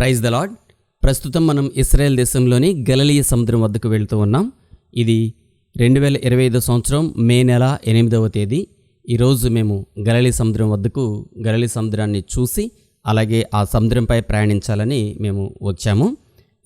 Praise the lord ప్రస్తుతం మనం ఇస్రాయెల్ దేశంలోని గలలీయ సముద్రం వద్దకు వెళ్తూ ఉన్నాం. ఇది రెండు వేల ఇరవై ఐదో సంవత్సరం మే నెల ఎనిమిదవ తేదీ. ఈరోజు మేము గలలీ సముద్రం వద్దకు గలలీ సముద్రాన్ని చూసి అలాగే ఆ సముద్రంపై ప్రయాణించాలని మేము వచ్చాము.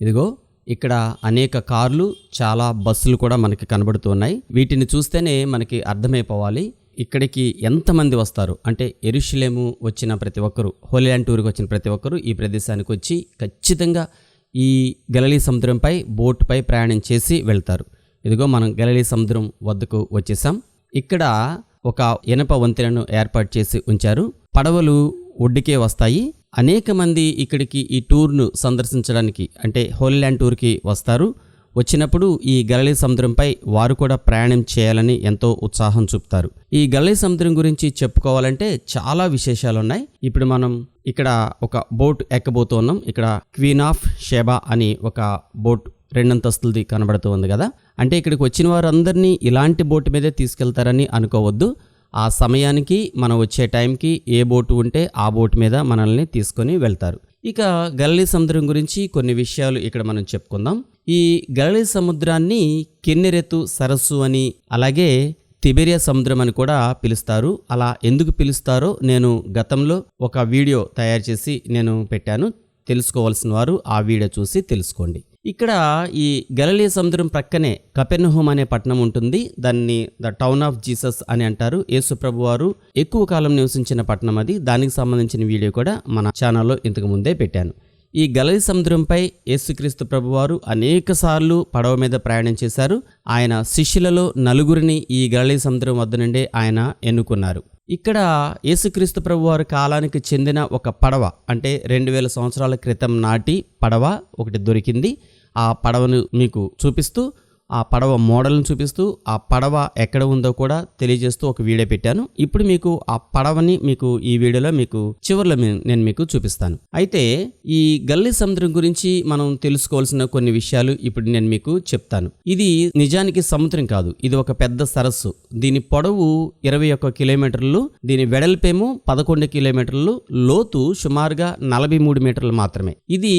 ఇదిగో ఇక్కడ అనేక కార్లు చాలా బస్సులు కూడా మనకి కనబడుతూ ఉన్నాయి. వీటిని చూస్తేనే మనకి అర్థమైపోవాలి. ఇక్కడికి ఎంతమంది వస్తారు? అంటే ఎరుషులేము వచ్చిన ప్రతి ఒక్కరు హోలీల్యాండ్ టూర్కి వచ్చిన ప్రతి ఒక్కరు ఈ ప్రదేశానికి వచ్చి ఖచ్చితంగా ఈ గలలీ సముద్రంపై బోట్పై ప్రయాణం చేసి వెళ్తారు. ఇదిగో మనం గలలీ సముద్రం వద్దకు వచ్చేసాం. ఇక్కడ ఒక ఇనప వంతెనను ఏర్పాటు చేసి ఉంచారు. పడవలు ఒడ్డుకే వస్తాయి. అనేక మంది ఇక్కడికి ఈ టూర్ను సందర్శించడానికి అంటే హోలీల్యాండ్ టూర్కి వస్తారు. వచ్చినప్పుడు ఈ గలలీ సముద్రంపై వారు కూడా ప్రయాణం చేయాలని ఎంతో ఉత్సాహం చూపుతారు. ఈ గలలీ సముద్రం గురించి చెప్పుకోవాలంటే చాలా విశేషాలు ఉన్నాయి ఇప్పుడు మనం ఇక్కడ ఒక బోట్ ఎక్కబోతున్నాం. ఇక్కడ క్వీన్ ఆఫ్ షేబా అని ఒక బోట్ రెండంతస్తులది కనబడుతూ ఉంది కదా. అంటే ఇక్కడికి వచ్చిన వారందరినీ ఇలాంటి బోట్ మీదే తీసుకెళ్తారని అనుకోవద్దు. ఆ సమయానికి మనం వచ్చే టైంకి ఏ బోటు ఉంటే ఆ బోటు మీద మనల్ని తీసుకొని వెళ్తారు. ఇక గల్లీ సముద్రం గురించి కొన్ని విషయాలు ఇక్కడ మనం చెప్పుకుందాం. ఈ గలలీ సముద్రాన్ని కిన్నెరెతు సరస్సు అని అలాగే తిబెరియా సముద్రం అని కూడా పిలుస్తారు. అలా ఎందుకు పిలుస్తారో నేను గతంలో ఒక వీడియో తయారు చేసి నేను పెట్టాను. తెలుసుకోవాల్సిన వారు ఆ వీడియో చూసి తెలుసుకోండి. ఇక్కడ ఈ గలలీ సముద్రం ప్రక్కనే కపెన్హోమ్ అనే పట్టణం ఉంటుంది. దాన్ని ద టౌన్ ఆఫ్ జీసస్ అని అంటారు. యేసుప్రభు వారు ఎక్కువ కాలం నివసించిన పట్టణం అది. దానికి సంబంధించిన వీడియో కూడా మన ఛానల్లో ఇంతకు ముందే పెట్టాను. ఈ గలలి సముద్రంపై యేసుక్రీస్తు ప్రభువారు అనేకసార్లు పడవ మీద ప్రయాణం చేశారు. ఆయన శిష్యులలో నలుగురిని ఈ గలలి సముద్రం వద్ద నుండే ఆయన ఎన్నుకున్నారు. ఇక్కడ యేసుక్రీస్తు ప్రభువారి కాలానికి చెందిన ఒక పడవ అంటే రెండు వేల సంవత్సరాల క్రితం నాటి పడవ ఒకటి దొరికింది. ఆ పడవను మీకు చూపిస్తూ ఆ పడవ మోడల్ని చూపిస్తూ ఆ పడవ ఎక్కడ ఉందో కూడా తెలియజేస్తూ ఒక వీడియో పెట్టాను. ఇప్పుడు మీకు ఆ పడవని మీకు ఈ వీడియోలో మీకు చివరిలో నేను మీకు చూపిస్తాను. అయితే ఈ గల్లీ సముద్రం గురించి మనం తెలుసుకోవాల్సిన కొన్ని విషయాలు ఇప్పుడు నేను మీకు చెప్తాను. ఇది నిజానికి సముద్రం కాదు. ఇది ఒక పెద్ద సరస్సు. దీని పొడవు ఇరవై ఒక్క కిలోమీటర్లు దీని వెడల్పేమో పదకొండు కిలోమీటర్లు లోతు సుమారుగా నలభై మూడు మీటర్లు మాత్రమే. ఇది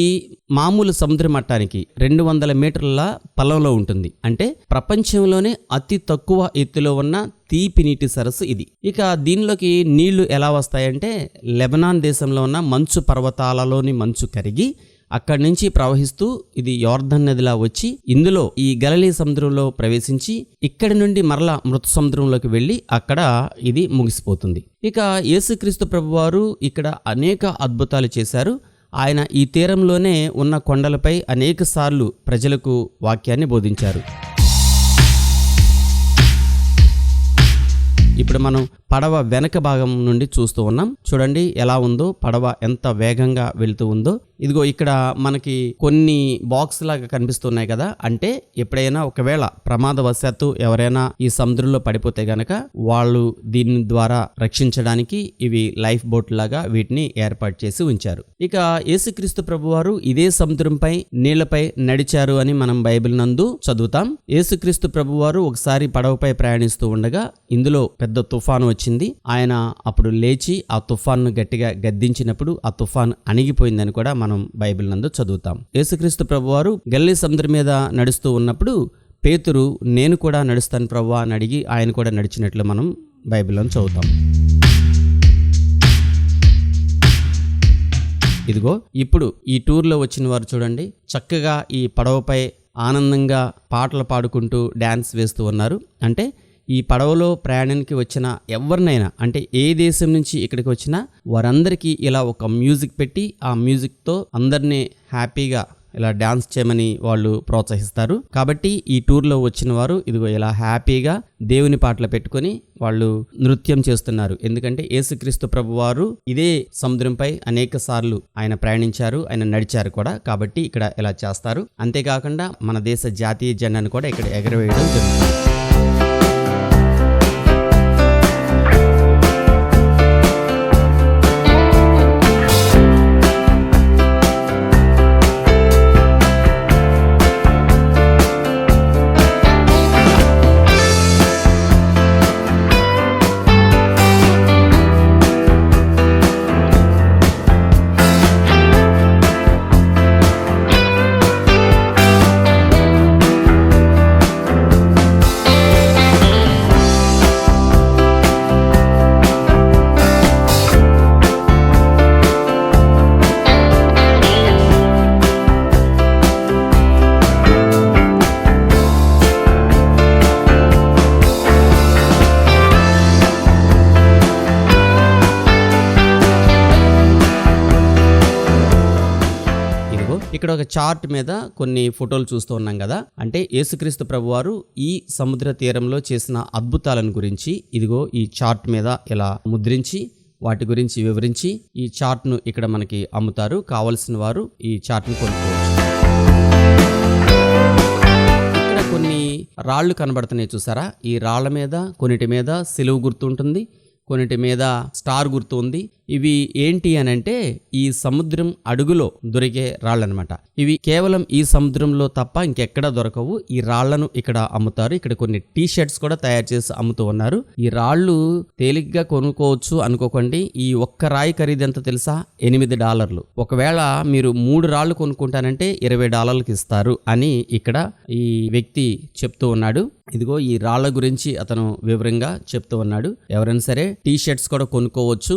మామూలు సముద్ర మట్టానికి రెండు వందల మీటర్ల పొలంలో ఉంటుంది. అంటే ప్రపంచంలోనే అతి తక్కువ ఎత్తులో ఉన్న తీపి నీటి సరస్సు ఇది. ఇక దీనిలోకి నీళ్ళు ఎలా వస్తాయంటే లెబనాన్ దేశంలో ఉన్న మంచు పర్వతాలలోని మంచు కరిగి అక్కడి నుంచి ప్రవహిస్తూ ఇది యోర్ధన్ నదిలా వచ్చి ఇందులో ఈ గలలీ సముద్రంలో ప్రవేశించి ఇక్కడి నుండి మరలా మృత సముద్రంలోకి వెళ్ళి అక్కడ ఇది ముగిసిపోతుంది. ఇక యేసుక్రీస్తు ప్రభువారు ఇక్కడ అనేక అద్భుతాలు చేశారు. ఆయన ఈ తీరంలోనే ఉన్న కొండలపై అనేక సార్లు ప్రజలకు వాక్యాన్ని బోధించారు. ఇప్పుడు మనం పడవ వెనక భాగం నుండి చూస్తూ ఉన్నాం. చూడండి ఎలా ఉందో పడవ ఎంత వేగంగా వెళుతూ ఉందో. ఇదిగో ఇక్కడ మనకి కొన్ని బాక్స్ లాగా కనిపిస్తున్నాయి కదా. అంటే ఎప్పుడైనా ఒకవేళ ప్రమాదవశాత్తు ఎవరైనా ఈ సముద్రంలో పడిపోతే గనక వాళ్ళు దీని ద్వారా రక్షించడానికి ఇవి లైఫ్ బోట్ లాగా వీటిని ఏర్పాటు చేసి ఉంచారు. ఇక యేసుక్రీస్తు ప్రభువారు ఇదే సముద్రంపై నీళ్ళపై నడిచారు అని మనం బైబిల్ నందు చదువుతాం. యేసుక్రీస్తు ప్రభువారు ఒకసారి పడవపై ప్రయాణిస్తూ ఉండగా ఇందులో పెద్ద తుఫాను వచ్చింది. ఆయన అప్పుడు లేచి ఆ తుఫాన్ను గట్టిగా గద్దించినప్పుడు ఆ తుఫాన్ అణిగిపోయిందని కూడా మనం బైబిల్ నందు చదువుతాం. యేసుక్రీస్తు ప్రభువారు గల్లీ సముద్రం మీద నడుస్తూ ఉన్నప్పుడు పేతురు నేను కూడా నడుస్తాను ప్రభువా అని అడిగి ఆయన కూడా నడిచినట్లు మనం బైబిల్లో చదువుతాం. ఇదిగో ఇప్పుడు ఈ టూర్లో వచ్చిన వారు చూడండి. చక్కగా ఈ పడవపై ఆనందంగా పాటలు పాడుకుంటూ డ్యాన్స్ వేస్తూ ఉన్నారు. అంటే ఈ పడవలో ప్రయాణానికి వచ్చిన ఎవరినైనా అంటే ఏ దేశం నుంచి ఇక్కడికి వచ్చినా వారందరికీ ఇలా ఒక మ్యూజిక్ పెట్టి ఆ మ్యూజిక్తో అందరినీ హ్యాపీగా ఇలా డ్యాన్స్ చేయమని వాళ్ళు ప్రోత్సహిస్తారు. కాబట్టి ఈ టూర్లో వచ్చిన వారు ఇదిగో ఇలా హ్యాపీగా దేవుని పాటలు పెట్టుకొని వాళ్ళు నృత్యం చేస్తున్నారు. ఎందుకంటే యేసుక్రీస్తు ప్రభు వారు ఇదే సముద్రంపై అనేక సార్లు ఆయన ప్రయాణించారు ఆయన నడిచారు కూడా. కాబట్టి ఇక్కడ ఇలా చేస్తారు. అంతేకాకుండా మన దేశ జాతీయ జెండాను కూడా ఇక్కడ ఎగరవేయడం జరుగుతుంది. ఇక్కడ ఒక చార్ట్ మీద కొన్ని ఫోటోలు చూస్తూ ఉన్నాం కదా. అంటే యేసుక్రీస్తు ప్రభువారు ఈ సముద్ర తీరంలో చేసిన అద్భుతాలను గురించి ఇదిగో ఈ చార్ట్ మీద ఇలా ముద్రించి వాటి గురించి వివరించి ఈ చార్ట్ను ఇక్కడ మనకి అమ్ముతారు. కావలసిన వారు ఈ చార్ట్ను కొనుక్కోవచ్చు. ఇక్కడ కొన్ని రాళ్ళు కనబడుతున్నాయి చూసారా? ఈ రాళ్ళ మీద కొన్నిటి మీద సిలువు గుర్తు ఉంటుంది కొన్నిటి మీద స్టార్ గుర్తు ఉంది ఇవి ఏంటి అని అంటే ఈ సముద్రం అడుగులో దొరికే రాళ్ళనమాట. ఇవి కేవలం ఈ సముద్రంలో తప్ప ఇంకెక్కడ దొరకవు. ఈ రాళ్ళను ఇక్కడ అమ్ముతారు. ఇక్కడ కొన్ని టీ షర్ట్స్ కూడా తయారు చేసి అమ్ముతూ ఉన్నారు. ఈ రాళ్ళు తేలిగ్గా కొనుక్కోవచ్చు అనుకోకండి. ఈ ఒక్క రాయి ఖరీదు ఎంత తెలుసా? ఎనిమిది డాలర్లు. ఒకవేళ మీరు మూడు రాళ్ళు కొనుక్కుంటానంటే ఇరవై డాలర్లకు ఇస్తారు అని ఇక్కడ ఈ వ్యక్తి చెప్తూ ఉన్నాడు. ఇదిగో ఈ రాళ్ళ గురించి అతను వివరంగా చెప్తూ ఉన్నాడు. ఎవరైనా సరే టీ షర్ట్స్ కూడా కొనుక్కోవచ్చు.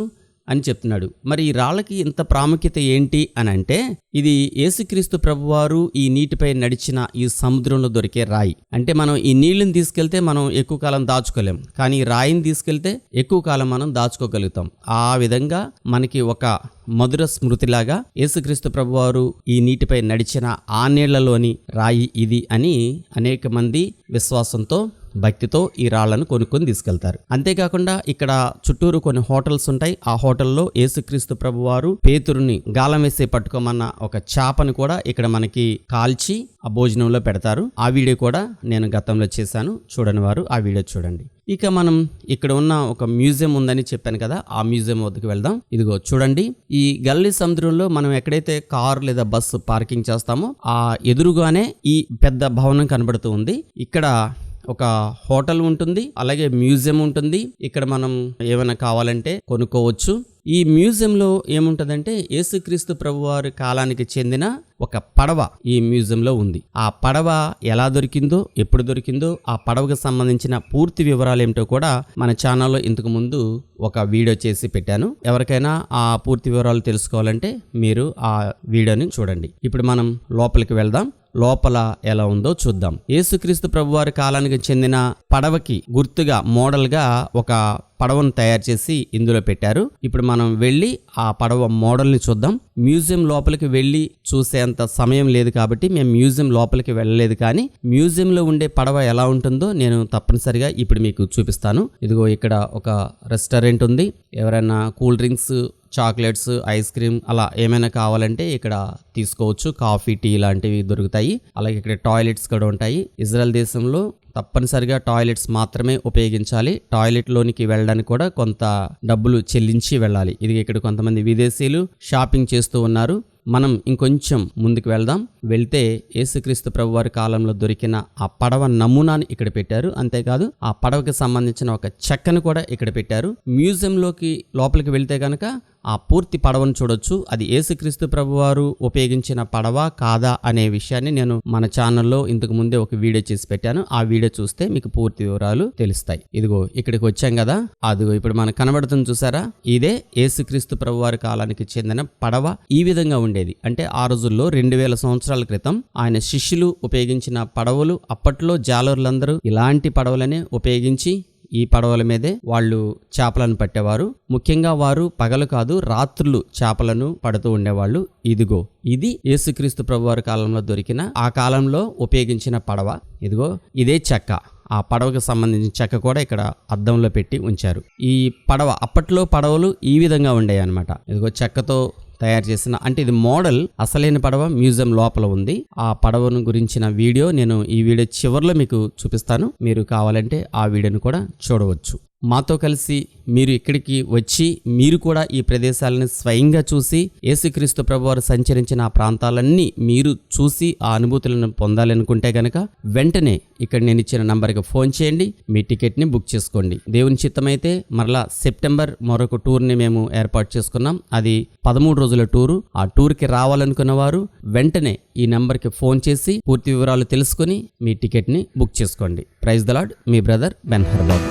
అని చెప్తున్నాడు. మరి ఈ రాళ్ళకి ఇంత ప్రాముఖ్యత ఏంటి అని అంటే ఇది యేసుక్రీస్తు ప్రభువారు ఈ నీటిపై నడిచిన ఈ సముద్రంలో దొరికే రాయి. అంటే మనం ఈ నీళ్ళని తీసుకెళ్తే మనం ఎక్కువ కాలం దాచుకోలేం. కానీ రాయిని తీసుకెళ్తే ఎక్కువ కాలం మనం దాచుకోగలుగుతాం. ఆ విధంగా మనకి ఒక మధుర స్మృతిలాగా యేసుక్రీస్తు ప్రభువారు ఈ నీటిపై నడిచిన ఆ నీళ్ళలోని రాయి ఇది అని అనేక మంది విశ్వాసంతో భక్తితో ఈ రాళ్ళను కొనుక్కొని తీసుకెళ్తారు. అంతేకాకుండా ఇక్కడ చుట్టూరు కొన్ని హోటల్స్ ఉంటాయి. ఆ హోటల్లో యేసుక్రీస్తు ప్రభువారు పేతురుని గాలం వేసే పట్టుకోమన్న ఒక చేపను కూడా ఇక్కడ మనకి కాల్చి ఆ భోజనంలో పెడతారు. ఆ వీడియో కూడా నేను గతంలో చేశాను. చూడని వారు ఆ వీడియో చూడండి. ఇక మనం ఇక్కడ ఉన్న ఒక మ్యూజియం ఉందని చెప్పాను కదా ఆ మ్యూజియం వద్దకు వెళ్దాం. ఇదిగో చూడండి. ఈ గల్లీ సముద్రంలో మనం ఎక్కడైతే కార్ లేదా బస్సు పార్కింగ్ చేస్తామో ఆ ఎదురుగానే ఈ పెద్ద భవనం కనబడుతూ ఉంది. ఇక్కడ ఒక హోటల్ ఉంటుంది అలాగే మ్యూజియం ఉంటుంది. ఇక్కడ మనం ఏమైనా కావాలంటే కొనుక్కోవచ్చు. ఈ మ్యూజియంలో ఏముంటదంటే యేసుక్రీస్తు ప్రభువారి కాలానికి చెందిన ఒక పడవ ఈ మ్యూజియంలో ఉంది. ఆ పడవ ఎలా దొరికిందో ఎప్పుడు దొరికిందో ఆ పడవకు సంబంధించిన పూర్తి వివరాలు ఏమిటో కూడా మన ఛానల్లో ఇంతకు ముందు ఒక వీడియో చేసి పెట్టాను. ఎవరికైనా ఆ పూర్తి వివరాలు తెలుసుకోవాలంటే మీరు ఆ వీడియోని చూడండి. ఇప్పుడు మనం లోపలికి వెళ్దాం. లోపల ఎలా ఉందో చూద్దాం. యేసుక్రీస్తు ప్రభువారి కాలానికి చెందిన పడవకి గుర్తుగా మోడల్గా ఒక పడవను తయారు చేసి ఇందులో పెట్టారు. ఇప్పుడు మనం వెళ్ళి ఆ పడవ మోడల్ని చూద్దాం. మ్యూజియం లోపలికి వెళ్ళి చూసేంత సమయం లేదు కాబట్టి మేము మ్యూజియం లోపలికి వెళ్ళలేదు కానీ మ్యూజియంలో ఉండే పడవ ఎలా ఉంటుందో నేను తప్పనిసరిగా ఇప్పుడు మీకు చూపిస్తాను. ఇదిగో ఇక్కడ ఒక రెస్టారెంట్ ఉంది. ఎవరైనా cool drinks chocolates ice cream అలా ఏమైనా కావాలంటే ఇక్కడ తీసుకోవచ్చు. కాఫీ టీ లాంటివి దొరుకుతాయి. అలాగే ఇక్కడ టాయిలెట్స్ కూడా ఉంటాయి. ఇజ్రాయెల్ దేశంలో తప్పనిసరిగా టాయిలెట్స్ మాత్రమే ఉపయోగించాలి. టాయిలెట్ లోనికి వెళ్ళడానికి కూడా కొంత డబ్బులు చెల్లించి వెళ్ళాలి. ఇది ఇక్కడ కొంతమంది విదేశీయులు షాపింగ్ చేస్తూ ఉన్నారు. మనం ఇంకొంచెం ముందుకు వెళ్దాం. వెళ్తే యేసుక్రీస్తు ప్రభు వారి కాలంలో దొరికిన ఆ పడవ నమూనాని ఇక్కడ పెట్టారు. అంతేకాదు ఆ పడవకి సంబంధించిన ఒక చెక్కను కూడా ఇక్కడ పెట్టారు. మ్యూజియంలోకి లోపలికి వెళ్తే కనుక ఆ పూర్తి పడవను చూడొచ్చు. అది ఏసుక్రీస్తు ప్రభువారు ఉపయోగించిన పడవ కాదా అనే విషయాన్ని నేను మన ఛానల్లో ఇంతకు ముందే ఒక వీడియో చేసి పెట్టాను. ఆ వీడియో చూస్తే మీకు పూర్తి వివరాలు తెలుస్తాయి. ఇదిగో ఇక్కడికి వచ్చాం కదా. అదిగో ఇప్పుడు మనకు కనబడుతుంది చూసారా? ఇదే ఏసుక్రీస్తు ప్రభువారి కాలానికి చెందిన పడవ ఈ విధంగా ఉండేది. అంటే ఆ రోజుల్లో రెండు వేల సంవత్సరాల క్రితం ఆయన శిష్యులు ఉపయోగించిన పడవలు అప్పట్లో జాలర్లందరూ ఇలాంటి పడవలనే ఉపయోగించి ఈ పడవల మీదే వాళ్ళు చేపలను పట్టేవారు. ముఖ్యంగా వారు పగలు కాదు రాత్రులు చేపలను పడుతూ ఉండేవాళ్ళు. ఇదిగో ఇది యేసుక్రీస్తు ప్రభువారి కాలంలో దొరికిన ఆ కాలంలో ఉపయోగించిన పడవ. ఇదిగో ఇదే చెక్క. ఆ పడవకు సంబంధించిన చెక్క కూడా ఇక్కడ అద్దంలో పెట్టి ఉంచారు. ఈ పడవ అప్పట్లో పడవలు ఈ విధంగా ఉండేవి అనమాట ఇదిగో చెక్కతో తయారు చేసిన అంటే ఇది మోడల్ అసలైన పడవ మ్యూజియం లోపల ఉంది. ఆ పడవను గురించిన వీడియో నేను ఈ వీడియో చివరిలో మీకు చూపిస్తాను. మీరు కావాలంటే ఆ వీడియోను కూడా చూడవచ్చు. మాతో కలిసి మీరు ఇక్కడికి వచ్చి మీరు కూడా ఈ ప్రదేశాలను స్వయంగా చూసి యేసుక్రీస్తు ప్రభువారు సంచరించిన ఆ ప్రాంతాలన్నీ మీరు చూసి ఆ అనుభూతులను పొందాలనుకుంటే గనక వెంటనే ఇక్కడ నేను ఇచ్చిన నంబర్కి ఫోన్ చేయండి మీ టికెట్ని బుక్ చేసుకోండి. దేవుని చిత్తమైతే మరలా సెప్టెంబర్ మరొక టూర్ని మేము ఏర్పాటు చేసుకున్నాం. అది పదమూడు రోజుల టూరు. ఆ టూర్కి రావాలనుకున్న వారు వెంటనే ఈ నంబర్కి ఫోన్ చేసి పూర్తి వివరాలు తెలుసుకుని మీ టికెట్ని బుక్ చేసుకోండి. ప్రైజ్ దలాడ్ మీ బ్రదర్ బెన్ హర్బాబు